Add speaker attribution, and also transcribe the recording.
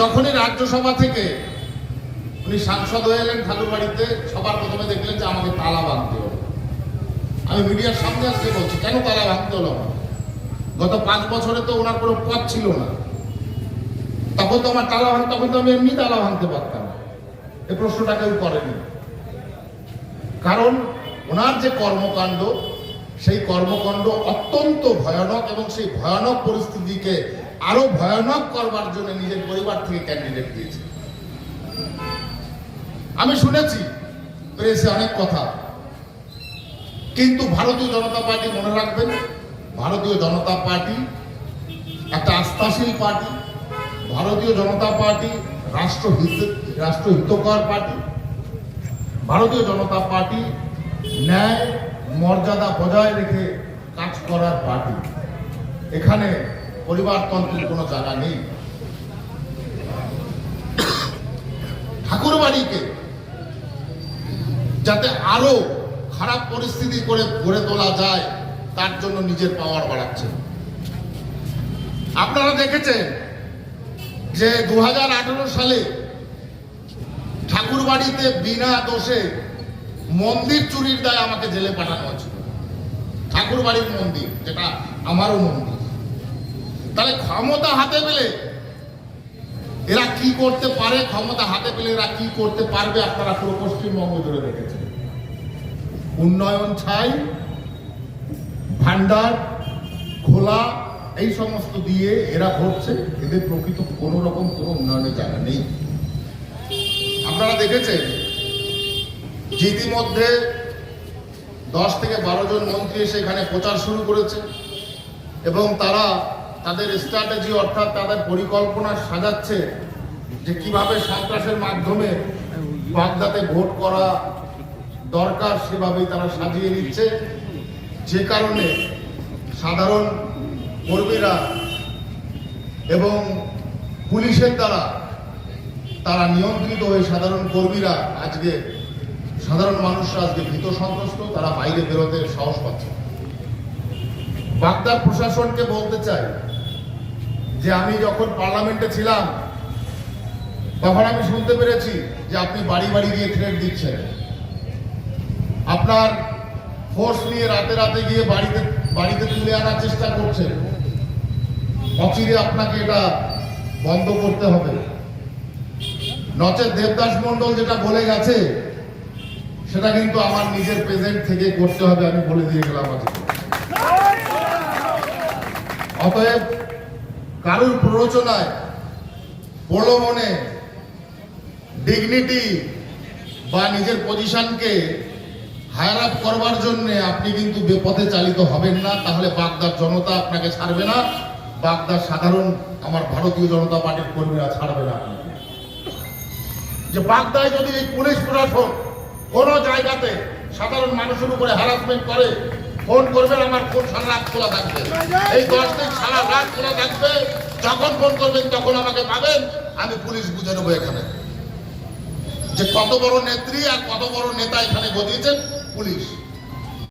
Speaker 1: যখনই রাজ্যসভা থেকে উনি সাংসদ হয়ে এলেন ঠাকুর বাড়িতে, সবার প্রথমে দেখলেন যে আমাকে তালা ভাঙতে হবে। আমি মিডিয়ার সামনে আসতে বলছি, কেন তালা ভাঙতে হলো গত পাঁচ বছরে তো ওনার কোনো পথ ছিল না। তখন তো আমার তালা ভাঙ তখন তো আমি এমনি তালা ভাঙতে পারতাম। এ প্রশ্নটা কেউ করেনি। কারণ ওনার যে কর্মকাণ্ড, সেই কর্মকাণ্ড অত্যন্ত ভয়ানক এবং সেই ভয়ানক পরিস্থিতিকে আরও ভয়ানক করবার জন্য নিজের পরিবার থেকে ক্যান্ডিডেট দিয়েছে। আমি শুনেছি প্রেসে অনেক কথা। কিন্তু ভারতীয় জনতা পার্টি মনে রাখবেন, ভারতীয় জনতা পার্টি একটা আস্থাশীল পার্টি। ভারতীয় জনতা পার্টি রাষ্ট্রহিত, রাষ্ট্রহিতকর পার্টি। ভারতীয় জনতা পার্টি ন্যায় মর্যাদা বজায় রেখে কাজ করার পার্টি। এখানে পরিবারতন্ত্রের কোনো জায়গা নেই। ঠাকুর বাড়িকে যাতে আরও খারাপ পরিস্থিতি করে গড়ে তোলা যায়, তার জন্য নিজের পাওয়ার বাড়াচ্ছে। আপনারা দেখেছেন যে দু হাজার আঠারো সালে ঠাকুর বাড়িতে বিনা দোষে মন্দির চুরির দায় আমাকে জেলে পাঠানো হয়েছিল। ঠাকুর বাড়ির মন্দির, যেটা আমারও মন্দির। তাহলে ক্ষমতা হাতে পেলে এরা কি করতে পারে? ক্ষমতা হাতে পেলে এরা কি করতে পারবে? আপনারা পুরো পশ্চিমবঙ্গ জুড়ে দেখেছেন। উন্নয়ন ছাই, ভান্ডার, খোলা, এই সমস্ত দিয়ে এরা ভরছে এদের প্রকৃত কোনো রকম কোনো উন্নয়নের জায়গা নেই। আপনারা দেখেছেন যে ইতিমধ্যে দশ থেকে বারো জন মন্ত্রী এসে এখানে প্রচার শুরু করেছে এবং তারা তাদের স্ট্র্যাটেজি অর্থাৎ তাদের পরিকল্পনা সাজাচ্ছে যে কীভাবে সন্ত্রাসের মাধ্যমে বাগদাতে ভোট করা দরকার সেভাবেই তারা সাজিয়ে নিচ্ছে। যে কারণে সাধারণ কর্মীরা এবং পুলিশের দ্বারা তারা নিয়ন্ত্রিত হয়ে সাধারণ কর্মীরা আজকে, সাধারণ মানুষরা আজকে ভীত সন্ত্রস্ত, তারা বাইরে বেরোতে সাহস পাচ্ছে। বাগদার প্রশাসনকে বলতে চাই যে আমি যখন পার্লামেন্টে ছিলাম, তখন আমি শুনতে পেরেছি যে আপনি বাড়ি বাড়ি গিয়ে থ্রেট দিচ্ছেন। আপনার ফোর্স নিয়ে রাতে রাতে গিয়ে বাড়িতে বাড়িতে তুলে আনার চেষ্টা করছেন। অচিরে আপনাকে এটা বন্ধ করতে হবে। নচেত দেবদাস মন্ডল যেটা বলে গেছে, সেটা কিন্তু আমার নিজের প্রেজেন্ট থেকে করতে হবে, আমি বলে দিয়ে গেলাম আজকে। অতএব কারুর প্ররোচনায় প্রলোভনে ডিগনিটি বা নিজের পজিশনকে হায়ার আপ করবার জন্য আপনি কিন্তু বেপথে চালিত হবেন না। তাহলে বাগদার জনতা আপনাকে ছাড়বে না। বাগদার সাধারণ আমার ভারতীয় জনতা পার্টির কর্মীরা ছাড়বে না। যে বাগদায় যদি এই পুলিশ প্রশাসন কোনো জায়গাতে সাধারণ মানুষের উপরে হ্যারাসমেন্ট করে ফোন করবেন, আমার ফোন সারা রাত খোলা থাকবে? এই দশ দিন সারা রাত খোলা থাকবে। যখন ফোন করবেন, তখন আমাকে পাবেন। আমি পুলিশ বুঝে নেব এখানে। যে কত বড় নেত্রী আর কত বড় নেতা এখানে গজিয়েছেন পুলিশ।